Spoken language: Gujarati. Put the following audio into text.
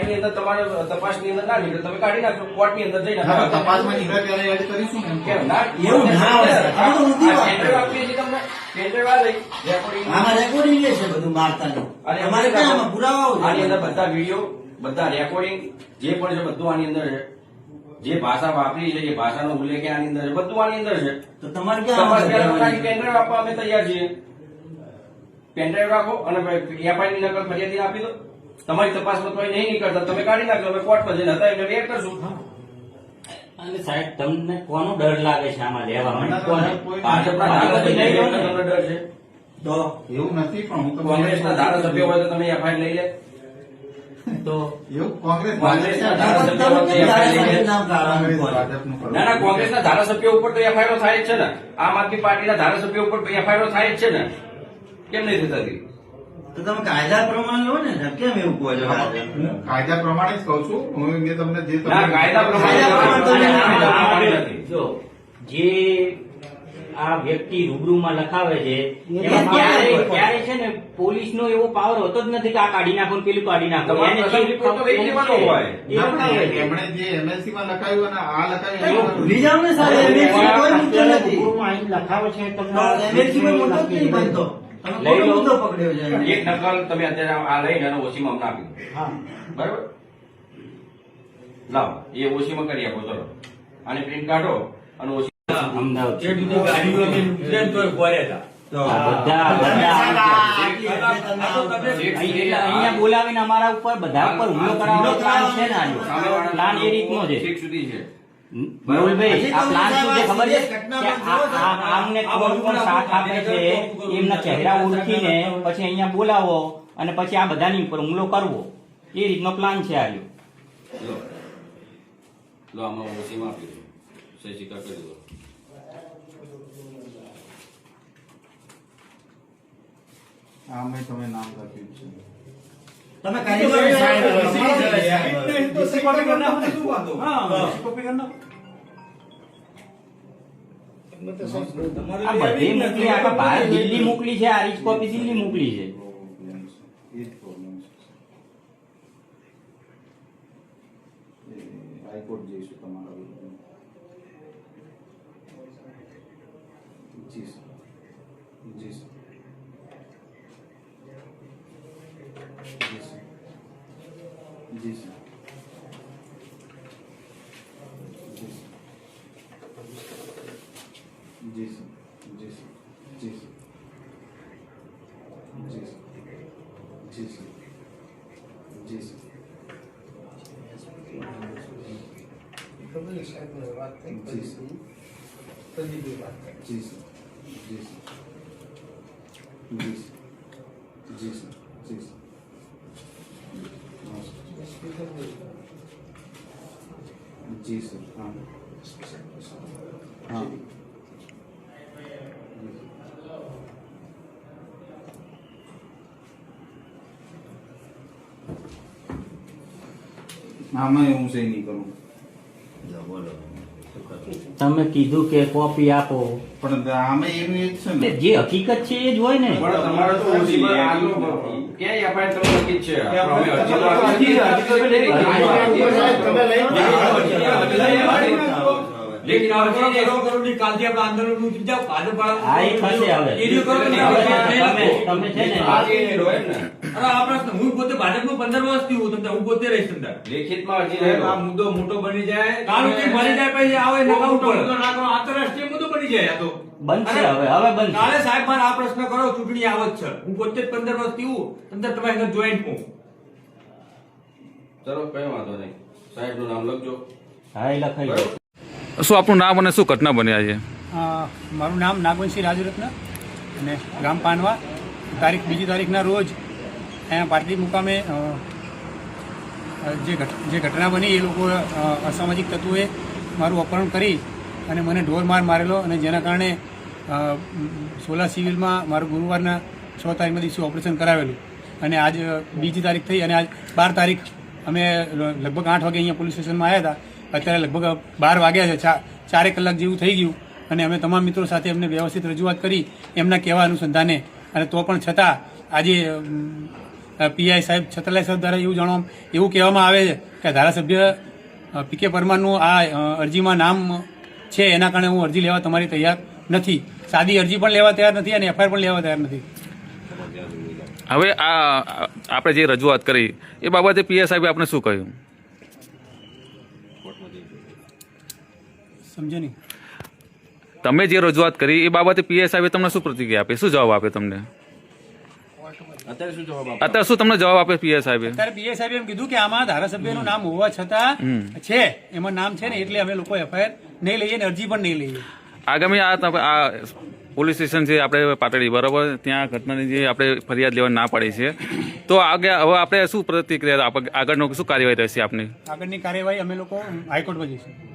એની અંદર તમારે તપાસની અંદર ના નીકળે. તમે કાઢી નાખો કોર્ટની અંદર જઈને. તપાસમાં નીકળે ત્યારે કરીશું ને. કેમ? ના એવું ના હોય. આ તો ઊંધી વાત. ટેન્ડર આપીએ છીએ તમને. ટેન્ડર આ રેકોર્ડિંગ આમાં રેકોર્ડિંગ છે બધું મારતાનું. અને તમારે ક્યાં પુરાવાઓ આની અંદર બધા વીડિયો બધા રેકોર્ડિંગ જે પણ છે બધું આની અંદર છે. જે ભાષા વાપરી છે જે ભાષાનો ઉલ્લેખ આની અંદર છે બધું આની અંદર છે. તો તમારે ક્યાં પેનડ્રાઈવ આપવા અમે તૈયાર છીએ. પેનડ્રાઈવ રાખો અને એફઆઈ ની નકલ ફરિયાદી આપી દો. તમારી તપાસમાં કોઈ નહીં નીકળતા. તમે કાઢી નાખજો અમે કોર્ટમાં જઈને હતા એમને વેર કરશું. અને સાહેબ તમને કોનો ડર લાગે છે આમાં લેવા માટે કોને? કોઈ ભાજપના ધારાસભ્ય નહીં હોય ને તમને ડર છે? તો એવું નથી પણ હું તો કોંગ્રેસના ધારાસભ્ય હોય તો તમે એફઆઈઆર લઈ લે. તો એવું કોંગ્રેસ કોંગ્રેસના ધારાસભ્ય. ઉપર તો એફઆઈઆર થાય જ છે ને. આમ આદમી પાર્ટીના ધારાસભ્ય ઉપર એફઆઈઆર થાય જ છે ને. કેમ નહીં થતી તો તમે કાયદા પ્રમાણે લો ને. કેમ એવું કહો છો? હું કાયદા પ્રમાણે જ કહું છું. હું મેં તમને જે કાયદા પ્રમાણે જો જે આ વ્યક્તિ રૂબરૂમાં લખાવે છે ત્યારે છે ને પોલીસનો એવો પાવર હોતો જ નથી કે આ કાઢી નાખો ને પેલું કાઢી નાખો. એમણે જે એમએલસી માં લખાયું અને આ લખાયું ભૂલી જાવ ને સાહેબ. એમએલસી કોઈ મુદ્દો નથી. લખાવે છે તમને MLC માં મુદ્દો જ નહીં બનતો. તમે લઈ લો. મુદ્દો પકડ્યો છે. એક નકલ તમે અત્યારે આ લઈને અને ઓછીમાં અમને આપી દો. હા. બરાબર? લાવો. એ ઓછીમાં કરી આપો ચલો. અને પ્રિન્ટ કાઢો અને ઓછી અમદાવાદ. બીજી ગાડીઓ હતા. અહીંયા બોલાવીને અમારા ઉપર બધા ઉપર હુમલો કરાવવાનો પ્લાન છે ને પ્લાન એ રીતનો છે. સુધી છે. મેહુલભાઈ આ પ્લાન શું છે ખબર છે? કે આમને કોણ કોણ સાથ આપે છે એમના ચહેરા ઓળખીને પછી અહીંયા બોલાવો અને પછી આ બધાની ઉપર હુમલો કરવો. એ રીતનો પ્લાન છે આ લો. લો આમાં ઓછીમાં આપી દો સહી સ્વીકાર કરી દો. આમે તમે નામ લખ્યું છે. તમે કરી દો સાહેબ. તો સી કોપી કરના હું શું વાંધો? હા. સી કોપી કરના આ બધી મોકલી મોકલી છે આ રીચ મોકલી છે. જી જી સર જી સર જી સર जी सर हाँ हाँ આમાં હું સહી નહીં કરું. તમે કીધું કે કોપી આપો. પણ આમે એવી છે ને. જે હકીકત છે એ જ હોય ને. પણ તમારે તો ઓછી ક્યાંય અપાય તમને હકીકત છે? મુદ્દો મોટો બની જાય. બની જાય આંતરરાષ્ટ્રીય મુદ્દો બની જાય તો. બનશે હવે હવે બનશે. કાલે સાહેબ મારે આ પ્રશ્ન કરો ચૂંટણી આવત છે. હું પોતે જ પંદર વર્ષથી હું તમારે જોઈન સાથે જોઈન્ટ હું ચલો કઈ વાંધો નહીં. સાહેબનું નામ લખજો. હા એ લખાઈ શું આપણું નામ અને શું ઘટના બન્યા છે? મારું નામ નાગવંશી રાજરત્ન અને ગામ પાનવા. તારીખ બીજી તારીખના રોજ અહીંયા પાટલી મુકામે જે જે ઘટના બની એ લોકો અસામાજિક તત્વોએ મારું અપહરણ કરી અને મને ઢોર માર મારેલો અને જેના કારણે સોલા સિવિલમાં મારું ગુરુવારના છ તારીખના દિવસે ઓપરેશન કરાવેલું. અને આજ બીજી તારીખ થઈ અને આજ બાર તારીખ અમે લગભગ આઠ વાગે અહીંયા પોલીસ સ્ટેશનમાં આવ્યા હતા. અત્યારે લગભગ બાર વાગ્યા છે ચારેક કલાક જેવું થઈ ગયું અને અમે તમામ મિત્રો સાથે એમને વ્યવસ્થિત રજૂઆત કરી, એમના કહેવા અનુસંધાને. અને તો પણ છતાં, આજે પીઆઈ સાહેબ છત્રલાલ સાહેબ દ્વારા એવું જાણવા એવું કહેવામાં આવે છે કે ધારાસભ્ય પી કે પરમારનું આ અરજીમાં નામ છે, એના કારણે હું અરજી લેવા તમારી તૈયાર નથી. સાદી અરજી પણ લેવા તૈયાર નથી અને એફઆઈઆર પણ લેવા તૈયાર નથી. હવે આ આપણે જે રજૂઆત કરી, એ બાબતે પીઆઈ સાહેબે આપણે શું કહ્યું? સમજો નહીં. તમે જે રજૂઆત કરી એ બાબતે પીએસ સાહેબે તમને શું પ્રતિક્રિયા આપે? શું જવાબ આપે તમને? અત્યારે શું જવાબ આપો? અત્યારે શું તમને જવાબ આપે પીએસ સાહેબે? એમ કીધું કે આમાં ધારાસભ્યનું નામ હોવા છતાં છે એમાં નામ છે ને એટલે અમે લોકો એફઆઈઆર નહીં લઈએ ને અરજી પણ નહીં લઈએ. આગામી આ પોલીસ સ્ટેશન છે આપણે પાટડી બરાબર? ત્યાં ઘટનાની જે આપણે ફરિયાદ લેવા ના પાડી છે. તો આગળ હવે આપણે શું પ્રતિક્રિયા આપ- આગળનો શું કાર્યવાહી રહેશે આપની? આગળની કાર્યવાહી અમે લોકો હાઈકોર્ટમાં જઈશું.